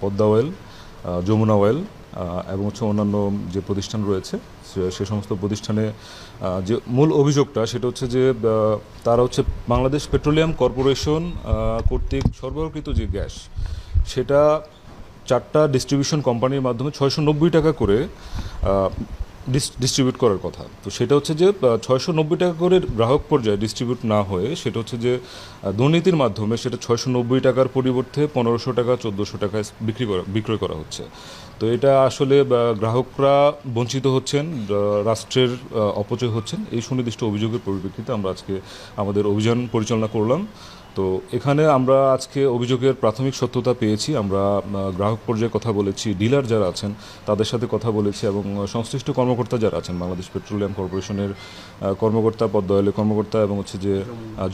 Padma oil Jamuna oil এবং হচ্ছে অন্যান্য যে প্রতিষ্ঠান রয়েছে, সে- সমস্ত প্রতিষ্ঠানে যে মূল অভিযোগটা সেটা হচ্ছে যে তারা হচ্ছে বাংলাদেশ পেট্রোলিয়াম কর্পোরেশন কর্তৃক সরবরাহকৃত যে গ্যাস, সেটা চারটা ডিস্ট্রিবিউশন কোম্পানির মাধ্যমে ছয়শো নব্বই টাকা করে ডিস্ট্রিবিউট করার কথা। তো সেটা হচ্ছে যে ছয়শো নব্বই টাকা করে গ্রাহক পর্যায়ে ডিস্ট্রিবিউট না হয়ে, সেটা হচ্ছে যে দুর্নীতির মাধ্যমে সেটা ছয়শো নব্বই টাকার পরিবর্তে পনেরোশো টাকা, চোদ্দোশো টাকায় বিক্রি করা বিক্রয় করা হচ্ছে। তো এটা আসলে গ্রাহকরা বঞ্চিত হচ্ছেন রাষ্ট্রের অপচয় হচ্ছেন। এই সুনির্দিষ্ট অভিযোগের পরিপ্রেক্ষিতে আমরা আজকে আমাদের অভিযান পরিচালনা করলাম। তো এখানে আমরা আজকে অভিযোগের প্রাথমিক সত্যতা পেয়েছি। আমরা গ্রাহক পর্যায়ে কথা বলেছি, ডিলার যারা আছেন, তাদের সাথে কথা বলেছি এবং সংশ্লিষ্ট কর্মকর্তা যারা আছেন, বাংলাদেশ পেট্রোলিয়াম কর্পোরেশনের কর্মকর্তা পদ্ময়েলের কর্মকর্তা এবং হচ্ছে যে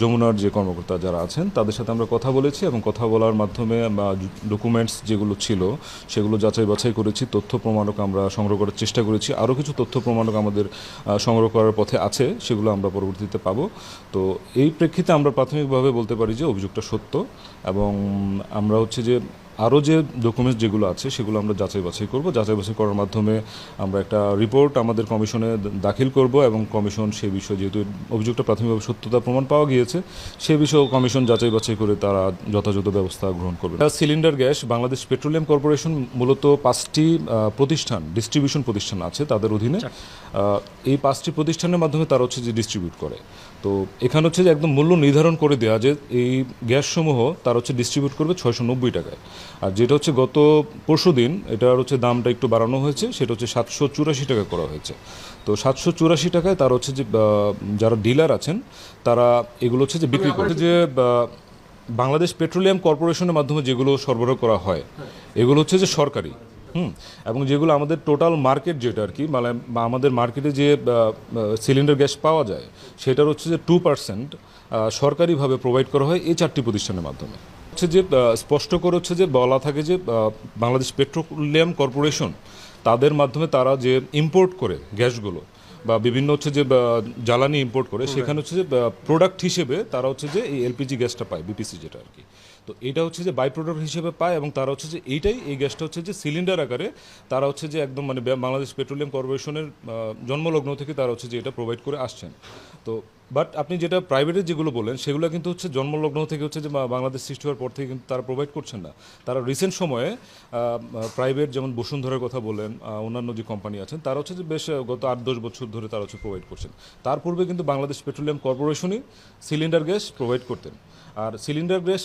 যমুনার যে কর্মকর্তা যারা আছেন, তাদের সাথে আমরা কথা বলেছি এবং কথা বলার মাধ্যমে ডকুমেন্টস যেগুলো ছিল, সেগুলো যাচাই বাছাই করেছি। তথ্য প্রমাণক আমরা সংগ্রহ করার চেষ্টা করেছি। আরও কিছু তথ্য প্রমাণক আমাদের সংগ্রহ করার পথে আছে, সেগুলো আমরা পরবর্তীতে পাবো। তো এই প্রেক্ষিতে আমরা প্রাথমিকভাবে বলতে পারি যে অভিযোগটা সত্য এবং আমরা হচ্ছে যে আরও যে ডকুমেন্টস যেগুলো আছে সেগুলো আমরা যাচাই বাছাই করব। যাচাই বাছাই করার মাধ্যমে আমরা একটা রিপোর্ট আমাদের কমিশনে দাখিল করব এবং কমিশন সেই বিষয়ে যেহেতু অভিযোগটা প্রাথমিকভাবে সত্যতা প্রমাণ পাওয়া গিয়েছে সে বিষয়ে কমিশন যাচাই বাছাই করে তারা যথাযথ ব্যবস্থা গ্রহণ করবে। Cylinder gas Bangladesh petroleum corporation মূলত পাঁচটি প্রতিষ্ঠান ডিস্ট্রিবিউশন প্রতিষ্ঠান আছে তাদের অধীনে। এই পাঁচটি প্রতিষ্ঠানের মাধ্যমে তারা হচ্ছে যে ডিস্ট্রিবিউট করে। তো এখানে হচ্ছে যে একদম মূল্য নির্ধারণ করে দেওয়া যে এই গ্যাসসমূহ তার হচ্ছে ডিস্ট্রিবিউট করবে ছয়শো নব্বই টাকায়। আর যেটা হচ্ছে গত পরশু দিন এটার হচ্ছে দামটা একটু বাড়ানো হয়েছে সেটা হচ্ছে সাতশো চুরাশি টাকা করা হয়েছে। তো সাতশো চুরাশি টাকায় তার হচ্ছে যে যারা ডিলার আছেন তারা এগুলো হচ্ছে যে বিক্রি করছে যে বাংলাদেশ পেট্রোলিয়াম কর্পোরেশনের মাধ্যমে যেগুলো সরবরাহ করা হয় এগুলো হচ্ছে যে সরকারি হুম? এবং যেগুলো আমাদের টোটাল মার্কেট যেটা আর কি মানে আমাদের মার্কেটে যে সিলিন্ডার গ্যাস পাওয়া যায় সেটার হচ্ছে যে টু পার্সেন্ট সরকারিভাবে প্রোভাইড করা হয় এই চারটি প্রতিষ্ঠানের মাধ্যমে। হচ্ছে যে স্পষ্ট করে হচ্ছে যে বলা থাকে যে বাংলাদেশ পেট্রোলিয়াম কর্পোরেশন তাদের মাধ্যমে তারা যে ইম্পোর্ট করে গ্যাসগুলো বা বিভিন্ন হচ্ছে যে জ্বালানি ইম্পোর্ট করে সেখানে হচ্ছে যে প্রোডাক্ট হিসেবে তারা হচ্ছে যে এই এলপিজি গ্যাসটা পায় বিপিসি যেটা আর কি তো এটা হচ্ছে যে বাই প্রোডাক্ট হিসেবে পায় এবং তারা হচ্ছে যে এইটাই এই গ্যাসটা হচ্ছে যে সিলিন্ডার আকারে তারা হচ্ছে যে একদম মানে বাংলাদেশ পেট্রোলিয়াম কর্পোরেশনের জন্মলগ্ন থেকে তারা হচ্ছে যে এটা প্রোভাইড করে আসছেন তো বাট আপনি যেটা প্রাইভেটের যেগুলো বলেন সেগুলো কিন্তু হচ্ছে জন্মলগ্ন থেকে হচ্ছে যে বাংলাদেশ সৃষ্টি হওয়ার পর থেকে কিন্তু তারা প্রোভাইড করছেন না। তারা রিসেন্ট সময়ে প্রাইভেট যেমন বসুন্ধরার কথা বলেন অন্যান্য যে কোম্পানি আছেন, তারা হচ্ছে যে বেশ গত আট দশ বছর ধরে তারা হচ্ছে প্রোভাইড করছেন। তার পূর্বে কিন্তু বাংলাদেশ পেট্রোলিয়াম কর্পোরেশনই সিলিন্ডার গ্যাস প্রোভাইড করতেন। আর সিলিন্ডার গ্যাস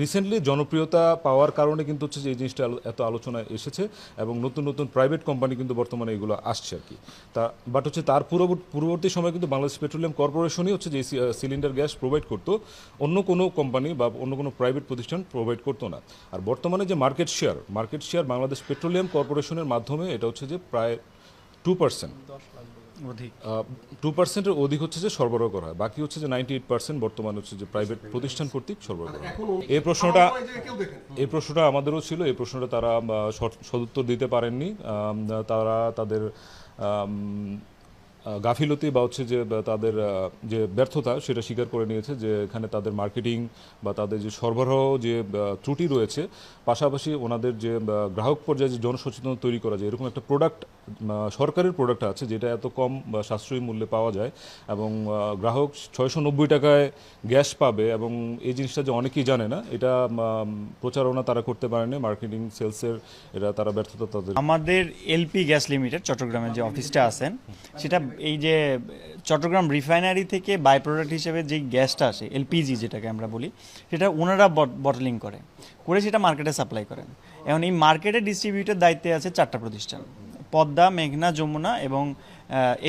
রিসেন্টলি জনপ্রিয়তা পাওয়ার কারণে কিন্তু হচ্ছে যে এই জিনিসটা এত আলোচনায় এসেছে এবং নতুন নতুন প্রাইভেট কোম্পানি কিন্তু বর্তমানে এগুলো আসছে আর কি। তা বাট হচ্ছে তার পূর্ববর্তী পূর্ববর্তী সময় কিন্তু বাংলাদেশ পেট্রোলিয়াম কর্পোরেশনই হচ্ছে যে সিলিন্ডার গ্যাস প্রোভাইড করতো অন্য কোনো কোম্পানি বা অন্য কোনো প্রাইভেট প্রতিষ্ঠান প্রোভাইড করতো না। আর বর্তমানে যে market share market share Bangladesh petroleum কর্পোরেশনের মাধ্যমে এটা হচ্ছে যে প্রায় টু পার্সেন্ট অধিক। টু পার্সেন্টের অধিক হচ্ছে যে সরবরাহ করা হয়। বাকি হচ্ছে যে নাইনটি এইট পার্সেন্ট বর্তমানে হচ্ছে যে প্রাইভেট প্রতিষ্ঠান কর্তৃক সরবরাহ করা এই প্রশ্নটা এই প্রশ্নটা আমাদেরও ছিল এই প্রশ্নটা তারা সদুত্তর দিতে পারেননি। তারা তাদের গাফিলতি বা হচ্ছে যে তাদের যে ব্যর্থতা সেটা স্বীকার করে নিয়েছে যে, এখানে তাদের মার্কেটিং বা তাদের যে সরবরাহ যে ত্রুটি রয়েছে, পাশাপাশি ওনাদের যে গ্রাহক পর্যায়ে যে জনসচেতনতা তৈরি করা যায়, এরকম একটা প্রোডাক্ট সরকারের প্রোডাক্ট আছে যেটা এত কম সাশ্রয়ী মূল্যে পাওয়া যায় এবং গ্রাহক ছয়শো নব্বই টাকায় গ্যাস পাবে এবং এই জিনিসটা যে অনেকেই জানে না, এটা প্রচারণা তারা করতে পারেনি, মার্কেটিং, সেলসের এটা তারা ব্যর্থতা তাদের আমাদের এলপি গ্যাস লিমিটেড, চট্টগ্রামের যে অফিসটা আছেন, সেটা এই যে, চট্টগ্রাম রিফাইনারি থেকে বাই প্রোডাক্ট হিসেবে যে গ্যাসটা আসে, এলপিজি যেটাকে আমরা বলি, সেটা ওনারা বটলিং করে করে সেটা মার্কেটে সাপ্লাই করেন। এখন এই মার্কেটে ডিস্ট্রিবিউটের দায়িত্বে আছে চারটা প্রতিষ্ঠান, পদ্মা, মেঘনা, যমুনা এবং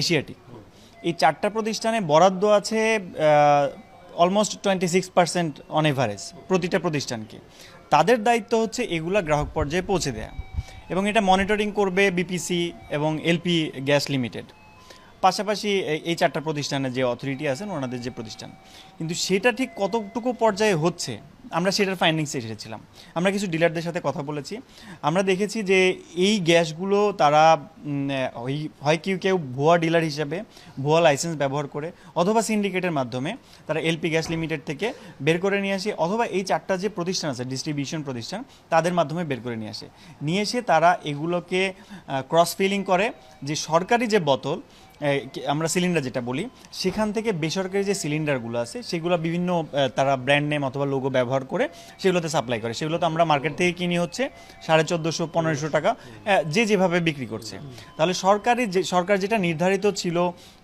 এশিয়াটিক এই চারটা প্রতিষ্ঠানে বরাদ্দ আছে almost twenty six percent on average প্রতিটা প্রতিষ্ঠানকে। তাদের দায়িত্ব হচ্ছে এগুলা গ্রাহক পর্যায়ে পৌঁছে দেয়া এবং এটা মনিটরিং করবে বিপিসি এবং এলপি গ্যাস লিমিটেড পাশাপাশি এই- চারটা প্রতিষ্ঠানের যে অথরিটি আছেন, ওনাদের যে প্রতিষ্ঠান। কিন্তু সেটা ঠিক কতটুকু পর্যায়ে হচ্ছে, আমরা সেটার ফাইন্ডিংসে এসেছিলাম। আমরা কিছু ডিলারদের সাথে কথা বলেছি। আমরা দেখেছি যে এই গ্যাসগুলো তারা হয়- কেউ কেউ ভুয়া ডিলার হিসাবে ভুয়া লাইসেন্স ব্যবহার করে, অথবা সিন্ডিকেটের মাধ্যমে তারা এলপি গ্যাস লিমিটেড থেকে বের করে নিয়ে আসে, অথবা এই চারটা যে প্রতিষ্ঠান আছে ডিস্ট্রিবিউশন প্রতিষ্ঠান, তাদের মাধ্যমে বের করে নিয়ে আসে। নিয়ে এসে তারা এগুলোকে ক্রস ফিলিং করে যে সরকারি যে বোতল আমরা সিলিন্ডার যেটা বলি সেখান থেকে বেসরকারি যে সিলিন্ডারগুলো আছে সেগুলো বিভিন্ন তারা ব্র্যান্ড নেম অথবা লোগো ব্যবহার করে সেগুলোতে সাপ্লাই করে। সেগুলো তো আমরা মার্কেট থেকে কিনি হচ্ছে সাড়ে চোদ্দোশো পনেরোশো টাকা যে যেভাবে বিক্রি করছে। তাহলে সরকারি যে সরকার যেটা নির্ধারিত ছিল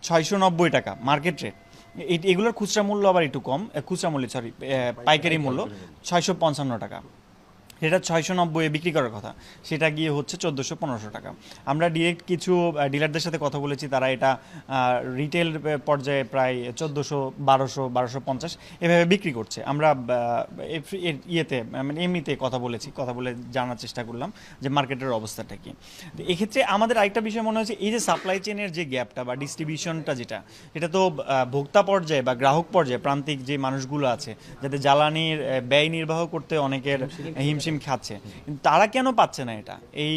ছয়শো নব্বই টাকা মার্কেট রেট এগুলোর খুচরা মূল্য আবার একটু কম খুচরা মূল্য সরি পাইকারি মূল্য। ছয়শো পঞ্চান্ন টাকা। সেটা ছয়শো নব্বই বিক্রি করার কথা সেটা গিয়ে হচ্ছে চোদ্দোশো পনেরোশো টাকা। আমরা ডিরেক্ট কিছু ডিলারদের সাথে কথা বলেছি তারা এটা রিটেল পর্যায়ে প্রায় চোদ্দোশো বারোশো বারোশো পঞ্চাশ এভাবে বিক্রি করছে। আমরা এর ইয়েতে মানে এমনিতে কথা বলেছি কথা বলে জানার চেষ্টা করলাম যে মার্কেটের অবস্থাটা কি। তো এক্ষেত্রে আমাদের আরেকটা বিষয় মনে হচ্ছে এই যে সাপ্লাই চেনের যে গ্যাপটা বা ডিস্ট্রিবিউশনটা যেটা এটা তো ভোক্তা পর্যায়ে বা গ্রাহক পর্যায়ে প্রান্তিক যে মানুষগুলো আছে যাতে জ্বালানির ব্যয় নির্বাহ করতে অনেকের হিমশিম খাচ্ছে। কিন্তু তারা কেন পাচ্ছে না এটা? এই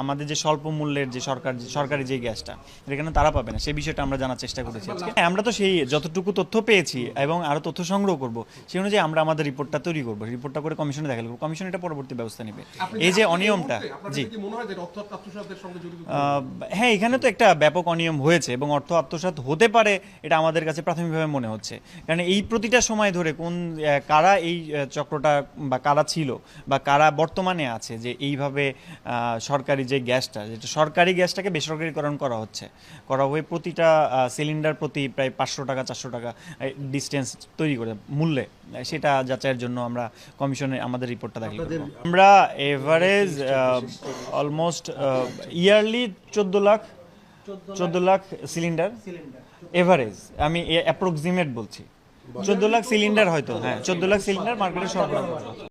আমাদের যে স্বল্প মূল্যের যে সরকার সরকারি যে গ্যাসটা এটা কেন তারা পাবে না? সেই বিষয়টা আমরা জানার চেষ্টা করেছি হ্যাঁ, আমরা তো সেই যতটুকু তথ্য পেয়েছি এবং আরও তথ্য সংগ্রহ করব সেই অনুযায়ী আমরা আমাদের রিপোর্টটা তৈরি করব। রিপোর্টটা করে কমিশনে দেখালে কমিশন এটা পরবর্তী ব্যবস্থা নেবে। এই যে অনিয়মটা জি। হয় হ্যাঁ এখানে তো একটা ব্যাপক অনিয়ম হয়েছে এবং অর্থ আত্মসাৎ হতে পারে এটা আমাদের কাছে প্রাথমিকভাবে মনে হচ্ছে। কারণ এই প্রতিটা সময় ধরে কোন কারা এই চক্রটা বা কারা ছিল বা কারা বর্তমানে আছে যে এইভাবে সরকারি যে গ্যাসটা যেটা সরকারি গ্যাসটাকে বেসরকারিকরণ করা হচ্ছে করা হয়ে প্রতিটা সিলিন্ডার প্রতি প্রায় পাঁচশো টাকা চারশো টাকা ডিস্টেন্স তৈরি করে মূল্যে সেটা যাচাইয়ের জন্য আমরা কমিশনে আমাদের রিপোর্টটা দাখিল আমরা এভারেজ অলমোস্ট ইয়ারলি চোদ্দ লাখ চোদ্দ লাখ সিলিন্ডার এভারেজ আমি অ্যাপ্রক্সিমেট বলছি। চোদ্দ লাখ সিলিন্ডার হয়তো হ্যাঁ চোদ্দ লাখ সিলিন্ডার। মার্কেটে সরবরাহ।